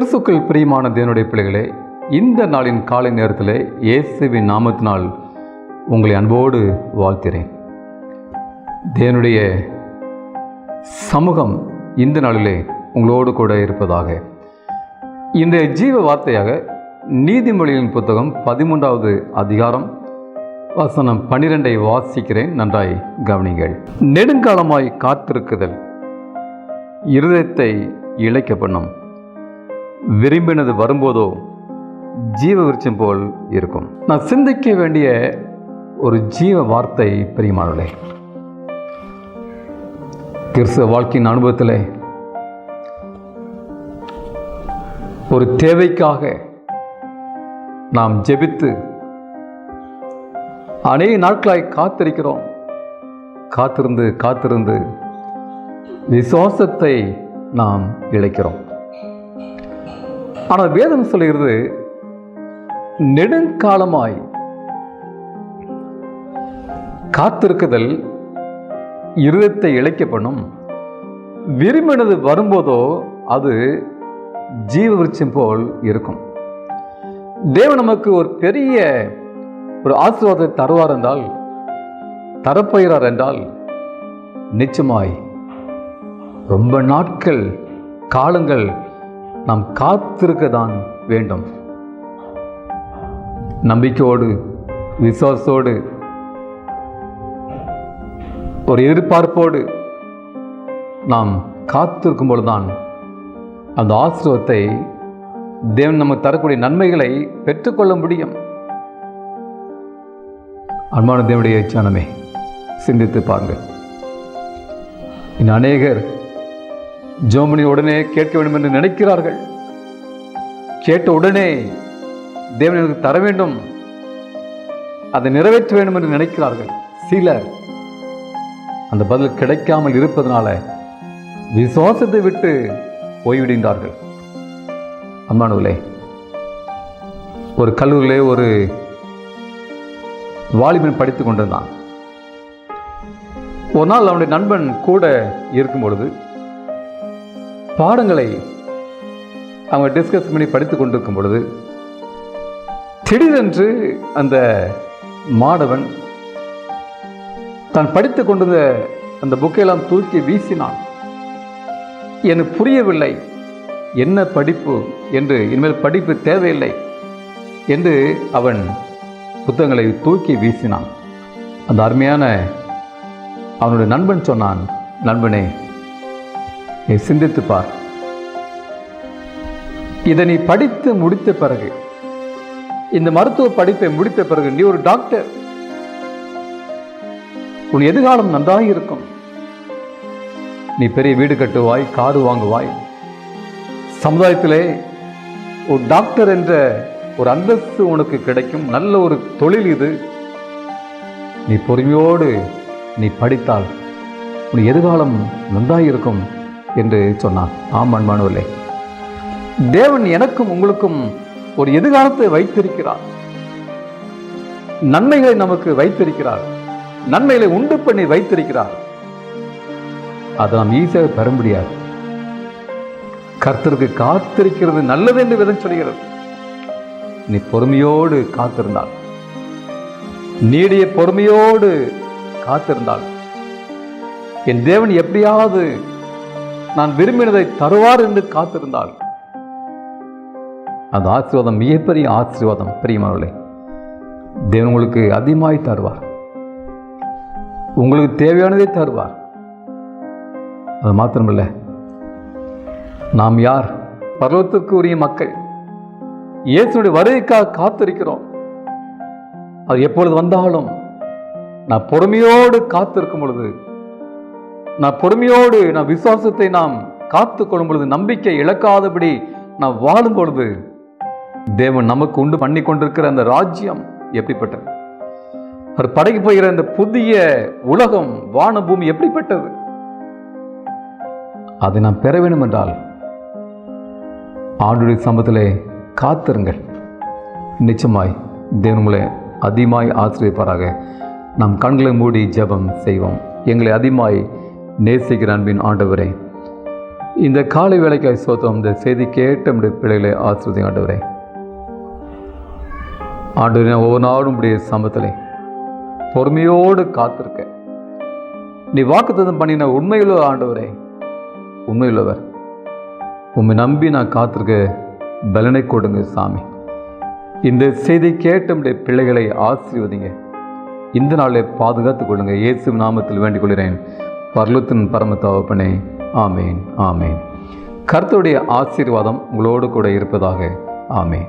கிறிஸ்துக்கள் பிரியமான தேவனுடைய பிள்ளைகளே இந்த நாளின் காலை நேரத்தில் இயேசுவின் நாமத்தினால் உங்களை அன்போடு வாழ்த்துகிறேன். தேவனுடைய சமூகம் இந்த நாளிலே உங்களோடு கூட இருப்பதாக. இன்றைய ஜீவ வார்த்தையாக நீதிமொழியின் புத்தகம் பதிமூன்றாவது அதிகாரம் வசனம் பன்னிரெண்டை வாசிக்கிறேன் நன்றாய் கவனிங்கள் நெடுங்காலமாய் காத்திருக்குதல் இருதயத்தை இழைக்க பண்ணும். விரும்பினது வரும்போதோ ஜீவ விருட்சம் போல் இருக்கும். நான் சிந்திக்க வேண்டிய ஒரு ஜீவ வார்த்தை பெரியமானவர்களே கிறிஸ்தவ வாழ்க்கையின் அனுபவத்தில் ஒரு தேவைக்காக நாம் ஜெபித்து அநேக நாட்களாய் காத்திருக்கிறோம். காத்திருந்து காத்திருந்து விசுவாசத்தை நாம் இழைக்கிறோம். ஆனால் வேதம் சொல்லுகிறது நெடுங்காலமாய் காத்திருக்குதல் இருதத்தை இழைக்கப்படும். விரும்பினது வரும்போதோ அது ஜீவ விருட்சம் போல் இருக்கும். தேவன் நமக்கு ஒரு பெரிய ஒரு ஆசீர்வாதத்தை தருவார் என்றால் தரப்போகிறார் என்றால் நிச்சயமாய் ரொம்ப நாட்கள் காலங்கள் நாம் காத்திருக்க தான் வேண்டும். நம்பிக்கையோடு விசுவாசத்தோடு ஒரு எதிர்பார்ப்போடு நாம் காத்திருக்கும் பொழுதுதான் அந்த ஆசிரவத்தை தேவன் நமக்கு தரக்கூடிய நன்மைகளை பெற்றுக்கொள்ள முடியும். அன்பான தேவனுடைய சனமே சிந்தித்து பாருங்கள். இன்னும் அநேகர் ஜோமனி உடனே கேட்க வேண்டும் என்று நினைக்கிறார்கள். கேட்ட உடனே தேவன் எனக்கு தர வேண்டும். அதை நிறைவேற்ற வேண்டும் என்று நினைக்கிறார்கள். சிலர் அந்த பதில் கிடைக்காமல் இருப்பதனால விசுவாசத்தை விட்டு போய்விடுகின்றார்கள். அம்மானுவிலே ஒரு கல்லூரியிலே ஒரு வாலிபன் படித்து கொண்டிருந்தான். ஒரு நாள் அவனுடைய நண்பன் கூட இருக்கும் பொழுது பாடங்களை அவங்க டிஸ்கஸ் பண்ணி படித்து கொண்டிருக்கும் பொழுது திடீரென்று அந்த மாணவன் தான் படித்து கொண்டிருந்த அந்த புக்கையெல்லாம் தூக்கி வீசினான். எனக்கு புரியவில்லை என்ன படிப்பு என்று இனிமேல் படிப்பு தேவையில்லை என்று அவன் புத்தகங்களை தூக்கி வீசினான். அந்த அருமையான அவனுடைய நண்பன் சொன்னான் நண்பனே நீ சிந்தித்து பார். இதை நீ படித்து முடித்த பிறகு இந்த மருத்துவ படிப்பை முடித்த பிறகு நீ ஒரு டாக்டர். உன் எதிர்காலம் நன்றாக இருக்கும். நீ பெரிய வீடு கட்டுவாய் காரு வாங்குவாய். சமுதாயத்திலே ஒரு டாக்டர் என்ற ஒரு அந்தஸ்து உனக்கு கிடைக்கும். நல்ல ஒரு தொழில் இது. நீ பொறுமையோடு நீ படித்தால் உன் எதிர்காலம் நன்றாக இருக்கும். என்று சொன்னான். ஆம் அன்பானவர்களே தேவன் எனக்கும் உங்களுக்கும் ஒரு எதிர்காலத்தை வைத்திருக்கிறார். நன்மைகளை நமக்கு வைத்திருக்கிறார். நன்மைகளை உண்டு பண்ணி வைத்திருக்கிறார். அதை நாம் ஈஸியாக பெற முடியாது கர்த்தருக்கு காத்திருக்கிறது நல்லது என்று விதம் சொல்கிறது. நீ பொறுமையோடு காத்திருந்தாள் நீடிய பொறுமையோடு காத்திருந்தாள் என் தேவன் எப்படியாவது நான் விரும்பினதை தருவார் என்று காத்திருந்தால் அந்த ஆசீர்வாதம் மிகப்பெரிய ஆசீர்வாதம் பிரியமானவர்களே. தேவன் உங்களுக்கு அதிகமாய் தருவார். உங்களுக்கு தேவையானதை தருவார். அது மாத்திரமில்லை. நாம் யார்? பருவத்துக்கு உரிய மக்கள். இயேசுடைய வருகைக்காக காத்திருக்கிறோம். அது எப்பொழுது வந்தாலும் நான் பொறுமையோடு காத்திருக்கும் பொழுது நான் பொறுமையோடு நான் விசுவாசத்தை நாம் காத்து கொள்ளும் பொழுது நம்பிக்கை இழக்காதபடி நாம் வாழும் பொழுது தேவன் நமக்கு உண்டு பண்ணி கொண்டிருக்கிற அந்த ராஜ்யம் எப்படிப்பட்டது? அவர் படைக்கு போகிற இந்த புதிய உலகம் வான பூமி எப்படிப்பட்டது? அதை நாம் பெற வேண்டும் என்றால் ஆண்டுடைய சம்பத்திலே காத்திருங்கள். நிச்சயமாய் தேவங்களை அதிகமாய் ஆசிரியப்பாராக நாம் கண்களை மூடி ஜெபம் செய்வோம். எங்களை அதிகமாய் நேசிக்கிற அன்பின் ஆண்டவரே இந்த காலை வேலைக்காய் சோத்தம் இந்த செய்தி கேட்ட முடிய பிள்ளைகளை ஆசிரியர் ஆண்டவரே. ஆண்டவரே ஒவ்வொரு நாளும் உடைய சமத்திலே பொறுமையோடு காத்திருக்க. நீ வாக்குத்தத்தம் பண்ணின உண்மையுள்ள ஆண்டவரே உண்மையுள்ளவர். உண்மை நம்பி நான் காத்திருக்க பலனை கொடுங்க சாமி. இந்த செய்தி கேட்ட பிள்ளைகளை ஆசீர்வதிங்க. இந்த நாளை பாதுகாத்துக் கொள்ளுங்க. இயேசு நாமத்தில் வேண்டிக் கொள்கிறேன். பர்லுத்தின் பரம தவப்பனே ஆமேன் ஆமேன். கர்த்தருடைய ஆசீர்வாதம் உங்களோடு கூட இருப்பதாக ஆமேன்.